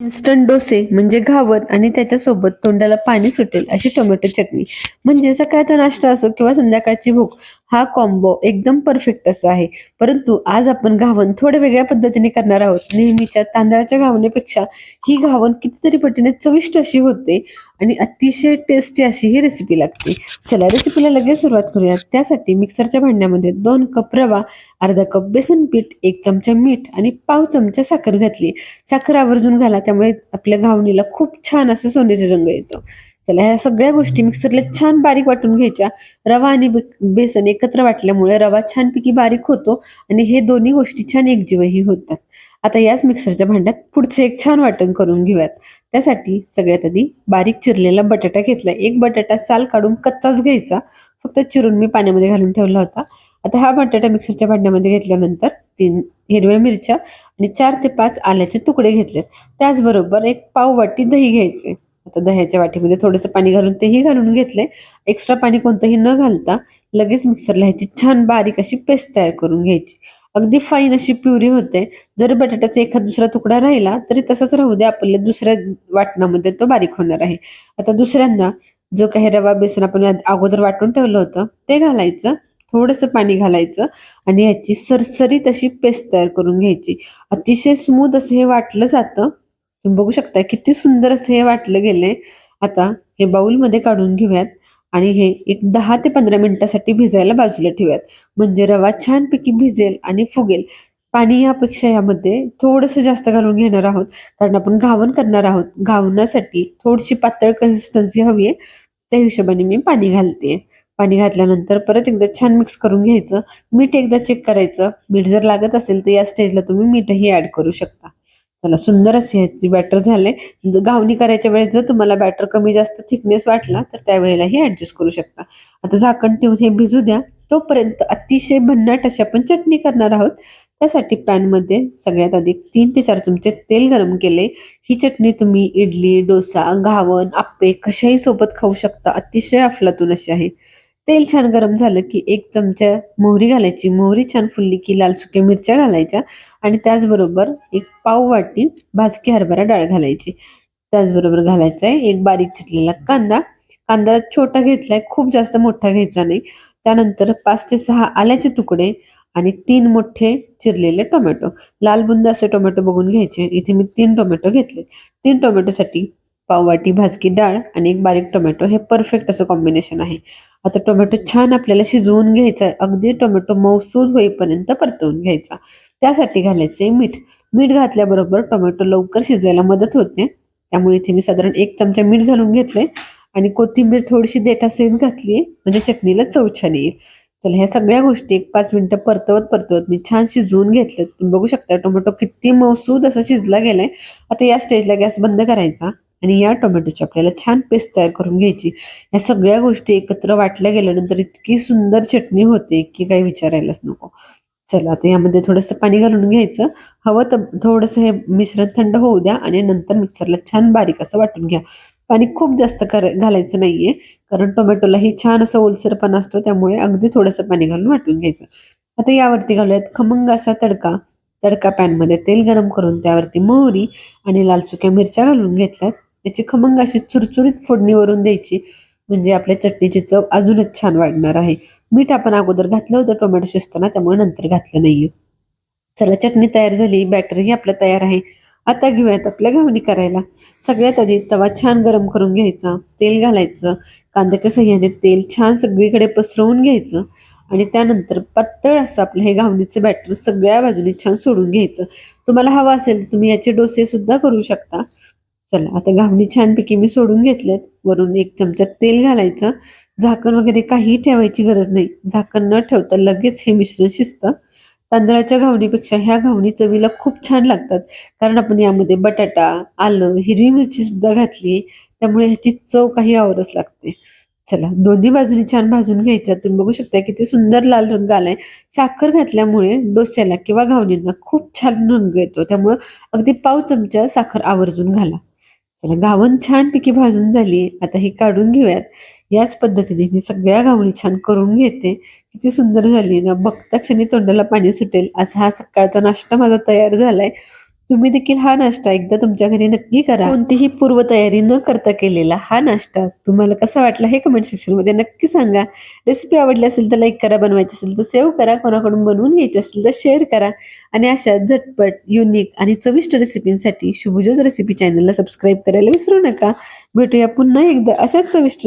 Instant डोसे म्हणजे घावर आणि त्याच्यासोबत तोंडाला पाणी सुटेल अशी टोमॅटो चटणी. म्हणजे सकाळचा नाश्ता असो किंवा संध्याकाळची भूक हा कॉम्बो एकदम परफेक्ट असा आहे. परंतु आज आपण घावन थोड्या वेगळ्या पद्धतीने करणार आहोत. नेहमीच्या तांदळाच्या घावणीपेक्षा ही घावन कितीतरी पटीने चविष्ट अशी होते आणि अतिशय टेस्टी अशी ही रेसिपी लागते. चला रेसिपीला लगेच सुरुवात करूया त्यासाठी मिक्सरच्या भांड्यामध्ये दोन कप रवा अर्धा कप बेसन पीठ एक चमचा मीठ आणि पाव चमचा साखर घातली. साखर आवर्जून घाला त्यामुळे आपल्या घावणीला खूप छान असं सोनेरी रंग येतो. चला ह्या सगळ्या गोष्टी मिक्सरला छान बारीक वाटून घ्यायच्या. रवा आणि बेसन एकत्र वाटल्यामुळे रवा छानपैकी बारीक होतो आणि हे दोन्ही गोष्टी छान एकजीवही होतात. आता याच मिक्सरच्या भांड्यात पुढचे एक छान वाटण करून घेऊयात. त्यासाठी सगळ्यात आधी बारीक चिरलेला बटाटा घेतला. एक बटाटा साल काढून कच्चाच घ्यायचा. फक्त चिरून मी पाण्यामध्ये घालून ठेवला होता. आता हा बटाटा मिक्सरच्या भांड्यामध्ये घेतल्यानंतर तीन हिरव्या मिरच्या आणि चार ते पाच आल्याचे तुकडे घेतलेत. त्याचबरोबर एक पाव वाटी दही घ्यायचे. आता दह्याच्या वाटीमध्ये थोडंसं पाणी घालून तेही घालून घेतले एक्स्ट्रा पाणी कोणतंही न घालता लगेच मिक्सरला ह्याची छान बारीक अशी पेस्ट तयार करून घ्यायची. अगदी फाईन अशी प्युरी होते. जर बटाट्याचा एखाद दुसरा तुकडा राहिला तरी तसाच राहू दे. आपल्या दुसऱ्या वाटणामध्ये तो बारीक होणार आहे. आता दुसऱ्यांदा जो काही रवा बेसन आपण अगोदर वाटून ठेवलं होतं ते घालायचं. थोडंसं पाणी घालायचं आणि ह्याची सरसरीत अशी पेस्ट तयार करून घ्यायची. अतिशय स्मूथ असं हे वाटलं जातं. तुम्ही बघू शकता किती सुंदर असं हे वाटलं गेलंय. आता हे बाऊलमध्ये काढून घेऊयात आणि हे एक दहा ते पंधरा मिनिटासाठी भिजायला बाजूला ठेवूयात. म्हणजे रवा छानपैकी भिजेल आणि फुगेल. पाणी यापेक्षा यामध्ये थोडंसं जास्त घालून घेणार आहोत. कारण आपण घावन करणार आहोत. घावण्यासाठी थोडीशी पातळ कन्सिस्टन्सी हवी आहे. त्या हिशोबाने मी पाणी घालते. पाणी घातल्यानंतर परत एकदा छान मिक्स करून घ्यायचं. मीठ एकदा चेक करायचं. मीठ जर लागत असेल तर या स्टेजला तुम्ही मीठही ऍड करू शकता. चला सुंदर अशी ह्याची बॅटर झाले घावणी करायच्या वेळेस जर तुम्हाला बॅटर कमी जास्त थिकनेस वाटला तर त्यावेळेलाही ऍडजस्ट करू शकता. आता झाकण ठेवून हे भिजू द्या. तोपर्यंत अतिशय भन्नाट अशी आपण चटणी करणार आहोत. त्यासाठी पॅनमध्ये सगळ्यात आधी तीन ते चार चमचे तेल गरम केले. ही चटणी तुम्ही इडली डोसा घावन आप्पे कशाही सोबत खाऊ शकता. अतिशय अफलातून अशी आहे. तेल छान गरम झालं की एक चमचा मोहरी घालायची. मोहरी छान फुलली की लाल सुक्या मिरच्या घालायच्या आणि त्याचबरोबर एक पाव वाटी भाजकी हरभरा डाळ घालायची. त्याचबरोबर घालायचा आहे एक बारीक चिरलेला कांदा. कांदा छोटा घेतलाय खूप जास्त मोठा घ्यायचा नाही. त्यानंतर पाच ते सहा आल्याचे तुकडे आणि तीन मोठे चिरलेले टोमॅटो. लाल बुंद असे टोमॅटो बघून घ्यायचे. इथे मी तीन टोमॅटो घेतले तीन टोमॅटोसाठी पाववाटी भाजकी डाळ आणि एक बारीक टोमॅटो. हे परफेक्ट असं कॉम्बिनेशन आहे. आता टोमॅटो छान आपल्याला शिजवून घ्यायचा आहे अगदी टोमॅटो मौसूद होईपर्यंत परतवून घ्यायचा. त्यासाठी घालायचे मीठ. मीठ घातल्याबरोबर टोमॅटो लवकर शिजायला मदत होते. त्यामुळे इथे मी साधारण एक चमचा मीठ घालून घेतले आणि कोथिंबीर थोडीशी देठासहित घातली म्हणजे चटणीला चव छान येईल. चला ह्या सगळ्या गोष्टी एक पाच मिनिटं परतवत परतवत मी छान शिजवून घेतलं तुम्ही बघू शकता टोमॅटो किती मौसूद असा शिजला गेलाय. आता या स्टेजला गॅस बंद करायचा. आणि या टोमॅटोची आपल्याला छान पेस्ट तयार करून घ्यायची. या सगळ्या गोष्टी एकत्र वाटल्या गेल्यानंतर इतकी सुंदर चटणी होते की काही विचारायलाच नको. चला आता यामध्ये थोडंसं पाणी घालून घ्यायचं. हवं तर थोडंसं हे मिश्रण थंड होऊ द्या आणि नंतर मिक्सरला छान बारीक असं वाटून घ्या. पाणी खूप जास्त कर घालायचं नाहीये कारण टोमॅटोलाही छान असं ओलसरपणा असतो त्यामुळे अगदी थोडंसं पाणी घालून वाटून घ्यायचं. आता यावरती घालूयात खमंग असा तडका. तडका पॅनमध्ये तेल गरम करून त्यावरती मोहरी आणि लाल सुक्या मिरच्या घालून घेतल्यात. याची खमंग अशी चुरचुरीत फोडणी वरून द्यायची. म्हणजे आपल्या चटणीची चव अजूनच छान वाढणार आहे. मीठ आपण अगोदर घातलं होतं टोमॅटो शिजताना त्यामुळे नंतर घातलं नाहीये. चला चटणी तयार झाली. बॅटरही आपलं तयार आहे. आता घेऊयात आपल्या घावणी करायला. सगळ्यात आधी तवा छान गरम करून घ्यायचा. तेल घालायचं. कांद्याच्या सहाय्याने तेल छान सगळीकडे पसरवून घ्यायचं. आणि त्यानंतर पातळ असं आपलं हे घावणीचं बॅटर सगळ्या बाजूने छान सोडून घ्यायचं. तुम्हाला हवं असेल तर तुम्ही याचे डोसे सुद्धा करू शकता. चला आता घावणी छानपैकी मी सोडून घेतल्यात वरून एक चमचा तेल घालायचं. झाकण वगैरे काही ठेवायची गरज नाही. झाकण न ठेवता लगेच हे मिश्रण शिजतं. तांदळाच्या घावणीपेक्षा ह्या घावणी चवीला खूप छान लागतात. कारण आपण यामध्ये बटाटा आलं हिरवी मिरची सुद्धा घातली. त्यामुळे ह्याची चव काही आवरच लागते. चला दोन्ही बाजूनी छान भाजून घ्यायच्या. तुम्ही बघू शकता किती सुंदर लाल रंग आलाय. साखर घातल्यामुळे डोस्याला किंवा घावणींना खूप छान रंग येतो. त्यामुळे अगदी पाव चमचा साखर आवर्जून घाला. चला गावण छानपैकी भाजून झाली आता ही काढून घेऊयात. याच पद्धतीने मी सगळ्या घावणी छान करून घेते. किती सुंदर झाली ना. बघता क्षणी तोंडाला पाणी सुटेल. असा हा सकाळचा नाश्ता माझा तयार झालाय. तुम्ही देखील हा नाश्ता एकदा तुमच्या घरी नक्की करा. कोणतीही पूर्वतयारी न करता केलेला हा नाश्ता तुम्हाला कसा वाटला हे कमेंट सेक्शनमध्ये नक्की सांगा. रेसिपी आवडली असेल तर लाईक करा बनवायची असेल तर सेव्ह करा कोणाकडून बनवून घ्यायची असेल तर शेअर करा. आणि अशा झटपट युनिक आणि चविष्ट रेसिपींसाठी शुभजोज रेसिपी चॅनलला सबस्क्राईब करायला विसरू नका. भेटूया पुन्हा एकदा अशाच चविष्ट